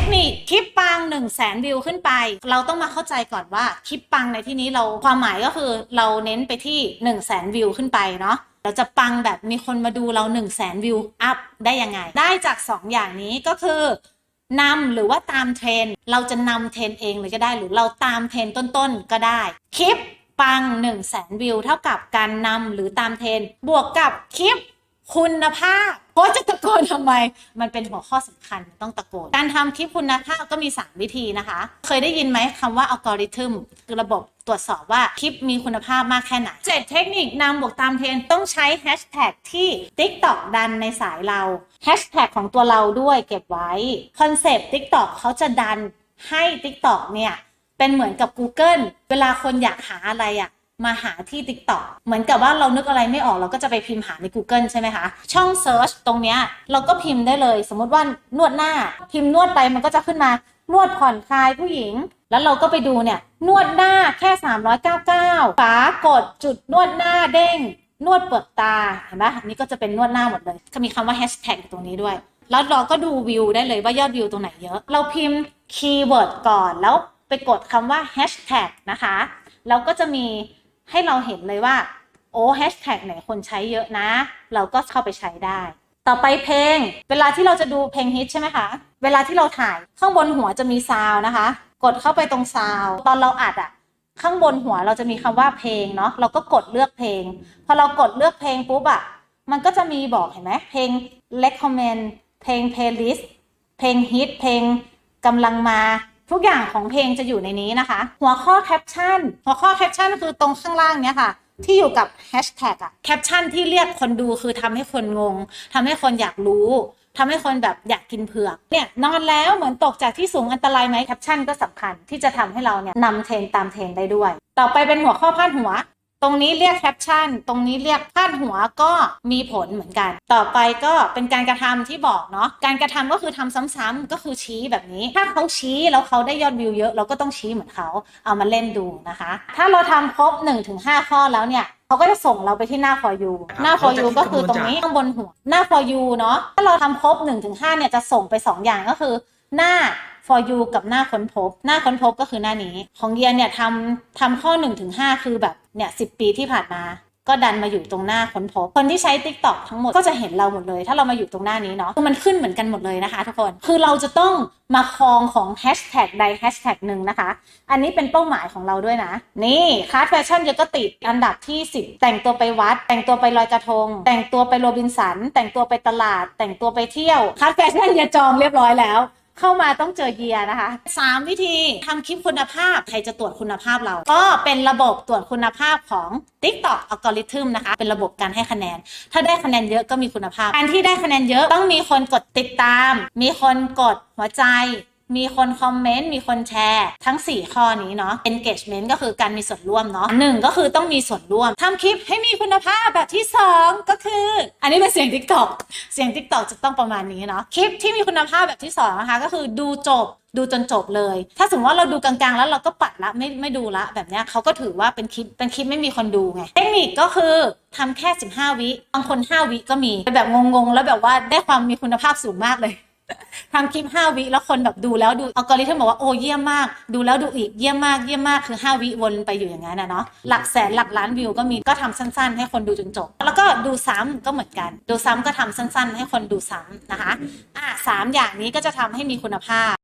คนิคคลิปปัง1 0 0 0 0แสนวิวขึ้นไป เราต้องมาเข้าใจก่อนว่าคลิปปังในที่นี้เราความหมายก็คือเราเน้นไปที่ 1 0 0 0 0แสนวิวขึ้นไปเนาะเราจะปังแบบมีคนมาดูเรา 1 0 0 0 0แสนวิวอัพได้ยังไง ได้จาก 2 อย่างนี้ก็คือนำหรือว่าตามเทรนเราจะนำเทรนเองเลยก็ได้หรือเราตามเทรนต้นๆก็ได้คลิปปัง1 0 0 0 0แสนวิวเท่ากับการนำหรือตามเทรนบวกกับคลิป คุณภาพโอ้จะตะโกนทำไม มันเป็นหัวข้อสำคัญต้องตะโกน การทำคลิปคุณภาพก็มี 3 วิธีนะคะ เคยได้ยินไหมคำว่าอัลกอริทึมคือระบบตรวจสอบว่าคลิปมีคุณภาพมากแค่ไหนเจ็ดเทคนิคนำบวกตามเทรนต้องใช้แฮชแท็กที่ TikTok ดันในสายเราแฮชแท็กของตัวเราด้วยเก็บไว้คอนเซปต์ TikTok เขาจะดันให้ TikTok เนี่ยเป็นเหมือนกับ Google เวลาคนอยากหาอะไรอะ มาหาที่ TikTok เหมือนกับว่าเรานึกอะไรไม่ออกเราก็จะไปพิมพ์หาใน Google ใช่ไหมคะ ช่อง Search ตรงเนี้ยเราก็พิมพ์ได้เลย สมมติว่านวดหน้า พิมพ์นวดไปมันก็จะขึ้นมานวดผ่อนคลายผู้หญิง แล้วเราก็ไปดูเนี่ย นวดหน้าแค่ 399ฝากดจุดนวดหน้าเด้ง นวดเปลือกตาเห็นไหมอันนี้ก็จะเป็นนวดหน้าหมดเลยก็มีคำว่าแฮชแท็กตรงนี้ด้วย แล้วเราก็ดูวิวได้เลยว่ายอดวิวตรงไหนเยอะ เราพิมพ์คีย์เวิร์ดก่อนแล้วไปกดคำว่าแฮชแท็กนะคะแล้วก็จะมี ให้เราเห็นเลยว่า โอ้แฮชแท็กไหนคนใช้เยอะนะ เราก็เข้าไปใช้ได้ ต่อไปเพลง เวลาที่เราจะดูเพลงฮิตใช่ไหมคะ เวลาที่เราถ่ายข้างบนหัวจะมีซาวนะคะ กดเข้าไปตรงซาวตอนเราอัดอะข้างบนหัวเราจะมีคำว่าเพลงเนาะเราก็กดเลือกเพลง พอเรากดเลือกเพลงปุ๊บอะมันก็จะมีบอกเห็นไหมเพลง recommend เพลง playlist เพลงฮิตเพลงกำลังมา ทุกอย่างของเพลงจะอยู่ในนี้นะคะ หัวข้อแคปชั่นหัวข้อแคปชั่นคือตรงข้างล่างเนี้ยค่ะ ที่อยู่กับแฮชแท็กอะแคปชั่นที่เรียกคนดูคือทำให้คนงงทำให้คนอยากรู้ทำให้คนแบบอยากกินเผือกเนี่ยนอนแล้วเหมือนตกจากที่สูงอันตรายไหมแคปชั่นก็สำคัญที่จะทำให้เราเนี่ยนำเทรนตามเทรนได้ด้วย ต่อไปเป็นหัวข้อพาดหัว ตรงนี้เรียกแคปชั่น ตรงนี้เรียกพาดหัวก็มีผลเหมือนกัน ต่อไปก็เป็นการกระทำที่บอกเนาะ การกระทำก็คือทำซ้ำๆก็คือชี้แบบนี้ ถ้าเขาชี้แล้วเขาได้ยอดวิวเยอะเราก็ต้องชี้เหมือนเขาเอามาเล่นดูนะคะ ถ้าเราทำครบ 1-5 ข้อแล้วเนี่ยเขาก็จะส่งเราไปที่หน้า for you หน้า for you ก็คือตรงนี้ข้างบนหัว หน้า for you เนาะ ถ้าเราทำครบ 1-5 เนี่ยจะส่งไป 2 อย่างก็คือหน้า for you กับหน้าค้นพบ หน้าค้นพบก็คือหน้านี้ ของเยียนเนี่ยทำทำข้อ 1-5 คือแบบ เนี่ย10ปีที่ผ่านมา ก็ดันมาอยู่ตรงหน้าค้นพบคนที่ใช้ TikTok ทั้งหมดก็จะเห็นเราหมดเลย ถ้าเรามาอยู่ตรงหน้านี้เนาะคือมันขึ้นเหมือนกันหมดเลยนะคะทุกคนคือเราจะต้องมาครองของแฮชแท็กใดแฮชแท็กหนึ่งนะคะ อันนี้เป็นเป้าหมายของเราด้วยนะ นี่คาร์ดแฟชั่นเยก็ติดอันดับที่ 10 แต่งตัวไปวัด แต่งตัวไปลอยกระทง แต่งตัวไปโรบินสัน แต่งตัวไปตลาด แต่งตัวไปเที่ยวคาร์ดแฟชั่นเยจองเรียบร้อยแล้ว เข้ามาต้องเจอเฮียนะคะ 3 วิธีทำคลิปคุณภาพใครจะตรวจคุณภาพเรา ก็เป็นระบบตรวจคุณภาพของ TikTok อัลกอริทึมนะคะ เป็นระบบการให้คะแนน ถ้าได้คะแนนเยอะก็มีคุณภาพ การที่ได้คะแนนเยอะต้องมีคนกดติดตาม มีคนกดหัวใจ มีคนคอมเมนต์มีคนแชร์ ทั้ง 4 ข้อนี้เนาะ engagement ก็คือการมีส่วนร่วมเนาะหนึ่งก็คือต้องมีส่วนร่วมทำคลิปให้มีคุณภาพแบบที่ 2 ก็คือ อันนี้เป็นเสียง TikTok เสียง TikTok จะต้องประมาณนี้เนาะคลิปที่มีคุณภาพแบบที่2นะคะก็คือดูจบดูจนจบเลย ถ้าสมมติว่าเราดูกลางๆ แล้วเราก็ปัดละไม่ไม่ดูละแบบเนี้ยเขาก็ถือว่าเป็นคลิปเป็นคลิปไม่มีคนดูไง เทคนิคก็คือทำแค่ 15 วิบางคน 5 วิก็มีเป็นแบบงงๆ แล้วแบบว่าได้ความมีคุณภาพสูงมากเลย ทำคลิป5วิแล้วคนแบบดูแล้วดูอัลกอริทึมบอกว่าโอ้เยี่ยมมาก ดูแล้วดูอีกเยี่ยมมากเยี่ยมมากคือ 5 วิวนไปอยู่อย่างนั้นนะเนาะหลักแสนหลักล้านวิวก็มีก็ทำสั้น ๆ ให้คนดูจนจบ แล้วก็ดูซ้ำก็เหมือนกัน ดูซ้ำก็ทำสั้น ๆ ให้คนดูซ้ำนะคะอะสามอย่างนี้ก็จะทำให้มีคุณภาพ